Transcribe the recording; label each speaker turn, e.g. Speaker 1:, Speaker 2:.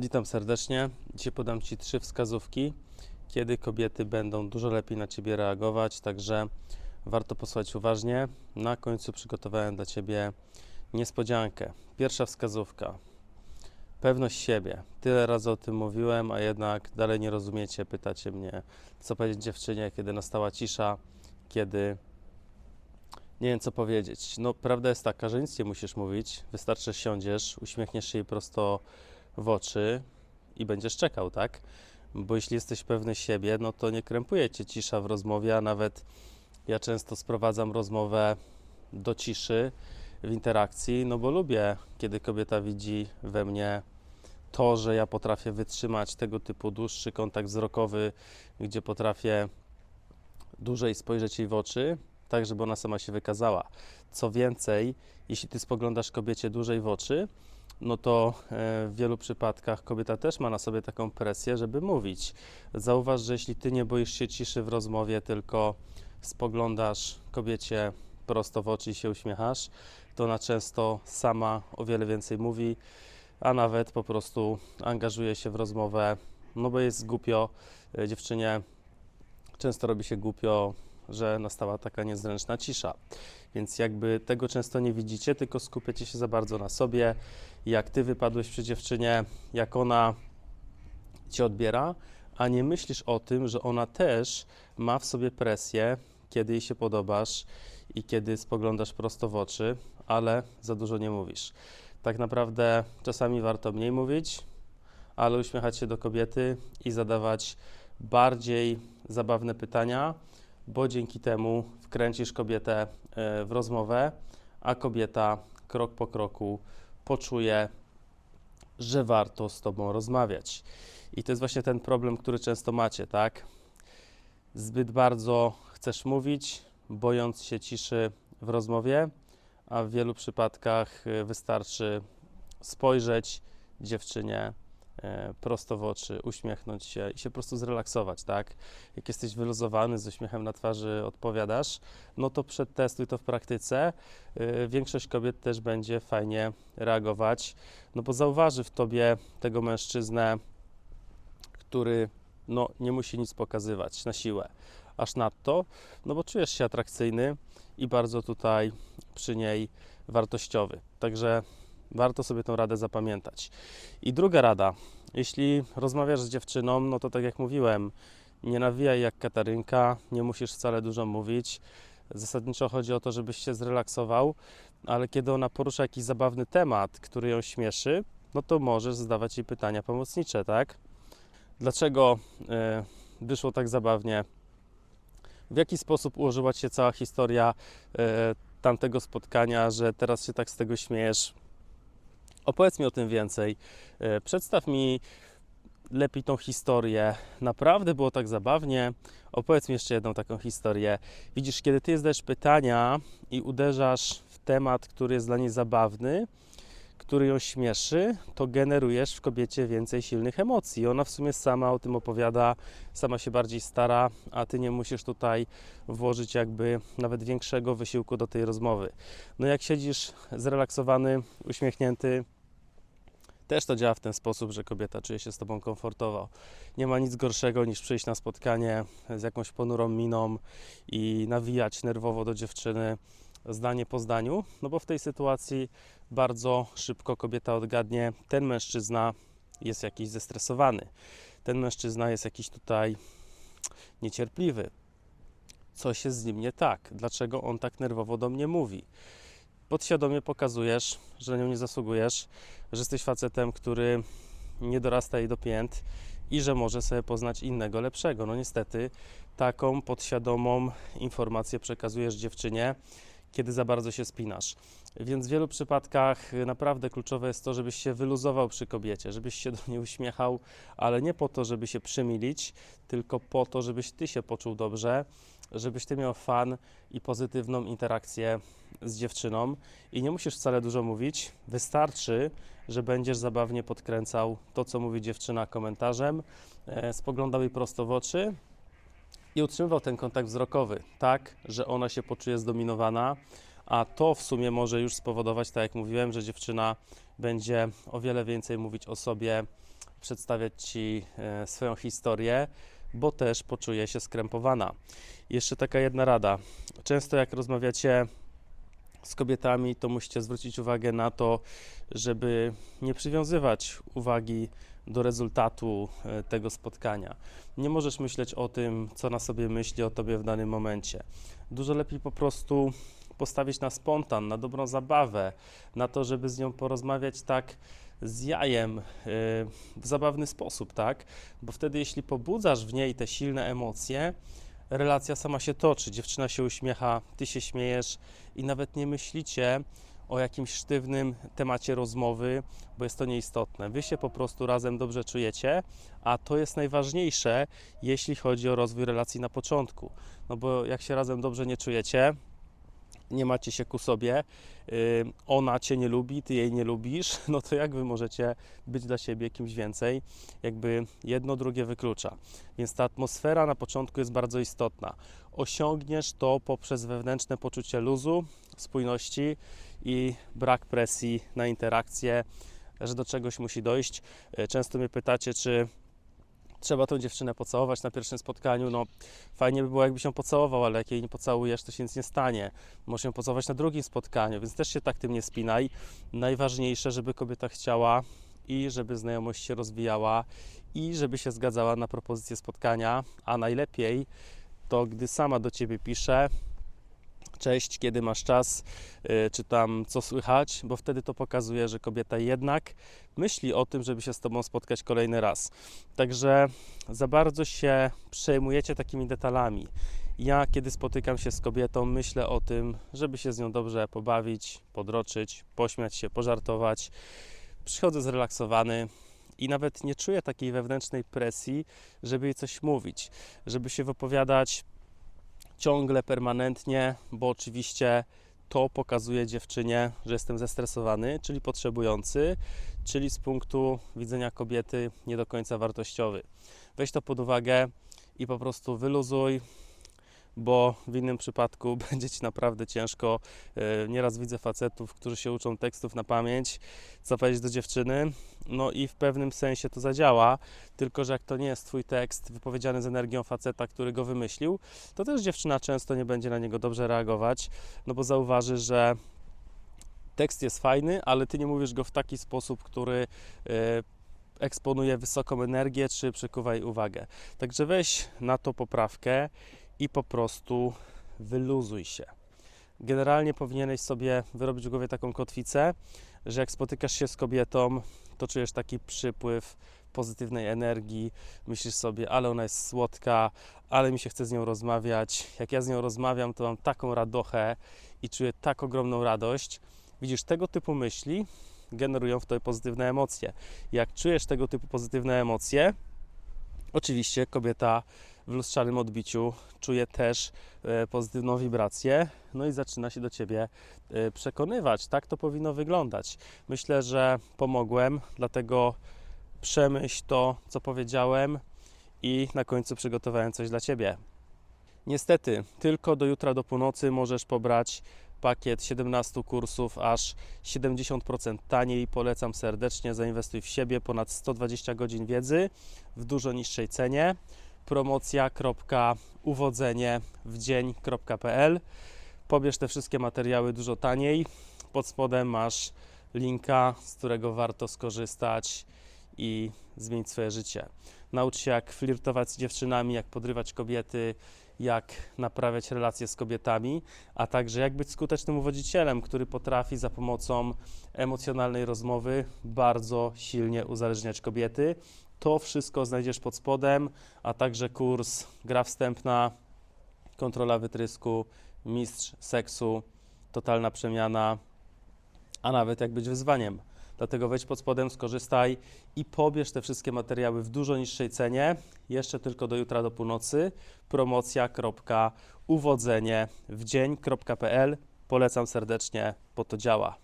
Speaker 1: Witam serdecznie. Dzisiaj podam Ci trzy wskazówki, kiedy kobiety będą dużo lepiej na Ciebie reagować, także warto posłuchać uważnie. Na końcu przygotowałem dla Ciebie niespodziankę. Pierwsza wskazówka. Pewność siebie. Tyle razy o tym mówiłem, a jednak dalej nie rozumiecie. Pytacie mnie, co powiedzieć dziewczynie, kiedy nastała cisza, kiedy nie wiem, co powiedzieć. No, prawda jest taka, że nic nie musisz mówić. Wystarczy, że siądziesz, uśmiechniesz się jej prosto w oczy i będziesz czekał, tak? Bo jeśli jesteś pewny siebie, no to nie krępuje cię cisza w rozmowie, a nawet ja często sprowadzam rozmowę do ciszy w interakcji, no bo lubię, kiedy kobieta widzi we mnie to, że ja potrafię wytrzymać tego typu dłuższy kontakt wzrokowy, gdzie potrafię dłużej spojrzeć jej w oczy, tak żeby ona sama się wykazała. Co więcej, jeśli ty spoglądasz kobiecie dłużej w oczy, no to e, w wielu przypadkach kobieta też ma na sobie taką presję, żeby mówić. Zauważ, że jeśli ty nie boisz się ciszy w rozmowie, tylko spoglądasz kobiecie prosto w oczy i się uśmiechasz, to ona często sama o wiele więcej mówi, a nawet po prostu angażuje się w rozmowę, no bo jest głupio. E, Dziewczynie często robi się głupio, że nastała taka niezręczna cisza. Więc jakby tego często nie widzicie, tylko skupiacie się za bardzo na sobie, jak ty wypadłeś przy dziewczynie, jak ona cię odbiera, a nie myślisz o tym, że ona też ma w sobie presję, kiedy jej się podobasz i kiedy spoglądasz prosto w oczy, ale za dużo nie mówisz. Tak naprawdę czasami warto mniej mówić, ale uśmiechać się do kobiety i zadawać bardziej zabawne pytania, bo dzięki temu wkręcisz kobietę e, w rozmowę, a kobieta krok po kroku poczuje, że warto z tobą rozmawiać. I to jest właśnie ten problem, który często macie, tak? Zbyt bardzo chcesz mówić, bojąc się ciszy w rozmowie, a w wielu przypadkach e, wystarczy spojrzeć dziewczynie prosto w oczy, uśmiechnąć się i się po prostu zrelaksować, tak? Jak jesteś wyluzowany, z uśmiechem na twarzy odpowiadasz, no to przetestuj to w praktyce. E, Większość kobiet też będzie fajnie reagować, no bo zauważy w tobie tego mężczyznę, który no, nie musi nic pokazywać na siłę. Aż nadto, no bo czujesz się atrakcyjny i bardzo tutaj przy niej wartościowy. Także warto sobie tą radę zapamiętać. I druga rada, jeśli rozmawiasz z dziewczyną, no to tak jak mówiłem, nie nawijaj jak Katarynka, nie musisz wcale dużo mówić. Zasadniczo chodzi o to, żebyś się zrelaksował, ale kiedy ona porusza jakiś zabawny temat, który ją śmieszy, no to możesz zadawać jej pytania pomocnicze, tak? Dlaczego e, wyszło tak zabawnie? W jaki sposób ułożyła się cała historia e, tamtego spotkania, że teraz się tak z tego śmiejesz? Opowiedz mi o tym więcej. E, Przedstaw mi lepiej tą historię. Naprawdę było tak zabawnie. Opowiedz mi jeszcze jedną taką historię. Widzisz, kiedy ty zadajesz pytania i uderzasz w temat, który jest dla niej zabawny, który ją śmieszy, to generujesz w kobiecie więcej silnych emocji. Ona w sumie sama o tym opowiada, sama się bardziej stara, a ty nie musisz tutaj włożyć jakby nawet większego wysiłku do tej rozmowy. No jak siedzisz zrelaksowany, uśmiechnięty, też to działa w ten sposób, że kobieta czuje się z tobą komfortowo. Nie ma nic gorszego niż przyjść na spotkanie z jakąś ponurą miną i nawijać nerwowo do dziewczyny zdanie po zdaniu, no bo w tej sytuacji bardzo szybko kobieta odgadnie, ten mężczyzna jest jakiś zestresowany, ten mężczyzna jest jakiś tutaj niecierpliwy. Coś jest z nim nie tak. Dlaczego on tak nerwowo do mnie mówi? Podświadomie pokazujesz, że nią nie zasługujesz, że jesteś facetem, który nie dorasta jej do pięt i że może sobie poznać innego, lepszego. No niestety, taką podświadomą informację przekazujesz dziewczynie, kiedy za bardzo się spinasz. Więc w wielu przypadkach y, naprawdę kluczowe jest to, żebyś się wyluzował przy kobiecie, żebyś się do niej uśmiechał, ale nie po to, żeby się przymilić, tylko po to, żebyś ty się poczuł dobrze, żebyś ty miał fan i pozytywną interakcję z dziewczyną. I nie musisz wcale dużo mówić, wystarczy, że będziesz zabawnie podkręcał to, co mówi dziewczyna komentarzem, e, spoglądał jej prosto w oczy i utrzymywał ten kontakt wzrokowy, tak, że ona się poczuje zdominowana, a to w sumie może już spowodować, tak jak mówiłem, że dziewczyna będzie o wiele więcej mówić o sobie, przedstawiać Ci e, swoją historię, bo też poczuje się skrępowana. Jeszcze taka jedna rada. Często jak rozmawiacie z kobietami, to musicie zwrócić uwagę na to, żeby nie przywiązywać uwagi do rezultatu e, tego spotkania. Nie możesz myśleć o tym, co na sobie myśli o tobie w danym momencie. Dużo lepiej po prostu postawić na spontan, na dobrą zabawę, na to, żeby z nią porozmawiać tak z jajem, e, w zabawny sposób, tak? Bo wtedy, jeśli pobudzasz w niej te silne emocje, relacja sama się toczy. Dziewczyna się uśmiecha, ty się śmiejesz i nawet nie myślicie o jakimś sztywnym temacie rozmowy, bo jest to nieistotne. Wy się po prostu razem dobrze czujecie, a to jest najważniejsze, jeśli chodzi o rozwój relacji na początku. No bo jak się razem dobrze nie czujecie, nie macie się ku sobie, yy, ona cię nie lubi, ty jej nie lubisz, no to jak wy możecie być dla siebie kimś więcej? Jakby jedno drugie wyklucza. Więc ta atmosfera na początku jest bardzo istotna. Osiągniesz to poprzez wewnętrzne poczucie luzu, spójności i brak presji na interakcję, że do czegoś musi dojść. Yy, Często mnie pytacie, czy trzeba tą dziewczynę pocałować na pierwszym spotkaniu. No, fajnie by było, jakby się pocałował, ale jak jej nie pocałujesz, to się nic nie stanie. Możesz ją pocałować na drugim spotkaniu, więc też się tak tym nie spinaj. Najważniejsze, żeby kobieta chciała i żeby znajomość się rozwijała i żeby się zgadzała na propozycję spotkania, a najlepiej to, gdy sama do ciebie pisze, cześć, kiedy masz czas, yy, czy tam co słychać, bo wtedy to pokazuje, że kobieta jednak myśli o tym, żeby się z tobą spotkać kolejny raz. Także za bardzo się przejmujecie takimi detalami. Ja, kiedy spotykam się z kobietą, myślę o tym, żeby się z nią dobrze pobawić, podroczyć, pośmiać się, pożartować. Przychodzę zrelaksowany i nawet nie czuję takiej wewnętrznej presji, żeby jej coś mówić, żeby się wypowiadać ciągle, permanentnie, bo oczywiście to pokazuje dziewczynie, że jestem zestresowany, czyli potrzebujący, czyli z punktu widzenia kobiety nie do końca wartościowy. Weź to pod uwagę i po prostu wyluzuj, bo w innym przypadku będzie ci naprawdę ciężko. E, Nieraz widzę facetów, którzy się uczą tekstów na pamięć, co powiedzieć do dziewczyny, no i w pewnym sensie to zadziała, tylko że jak to nie jest twój tekst wypowiedziany z energią faceta, który go wymyślił, to też dziewczyna często nie będzie na niego dobrze reagować, no bo zauważy, że tekst jest fajny, ale ty nie mówisz go w taki sposób, który e, eksponuje wysoką energię czy przykuwa jej uwagę. Także weź na to poprawkę i po prostu wyluzuj się. Generalnie powinieneś sobie wyrobić w głowie taką kotwicę, że jak spotykasz się z kobietą, to czujesz taki przypływ pozytywnej energii, myślisz sobie, ale ona jest słodka, ale mi się chce z nią rozmawiać. Jak ja z nią rozmawiam, to mam taką radochę i czuję tak ogromną radość. Widzisz, tego typu myśli generują w tobie pozytywne emocje. Jak czujesz tego typu pozytywne emocje, oczywiście kobieta w lustrzanym odbiciu czuje też e, pozytywną wibrację, no i zaczyna się do ciebie e, przekonywać. Tak to powinno wyglądać. Myślę, że pomogłem, dlatego przemyśl to, co powiedziałem i na końcu przygotowałem coś dla ciebie. Niestety, tylko do jutra do północy możesz pobrać pakiet 17 kursów aż 70% taniej. Polecam serdecznie. Zainwestuj w siebie. Ponad 120 godzin wiedzy w dużo niższej cenie. Promocja.uwodzenie w dzień.pl. Pobierz te wszystkie materiały dużo taniej. Pod spodem masz linka, z którego warto skorzystać i zmienić swoje życie. Naucz się, jak flirtować z dziewczynami, jak podrywać kobiety, jak naprawiać relacje z kobietami, a także jak być skutecznym uwodzicielem, który potrafi za pomocą emocjonalnej rozmowy bardzo silnie uzależniać kobiety. To wszystko znajdziesz pod spodem, a także kurs gra wstępna, kontrola wytrysku, mistrz seksu, totalna przemiana, a nawet jak być wyzwaniem. Dlatego wejdź pod spodem, skorzystaj i pobierz te wszystkie materiały w dużo niższej cenie. Jeszcze tylko do jutra do północy. Promocja.uwodzenie w dzień.pl. Polecam serdecznie, bo to działa.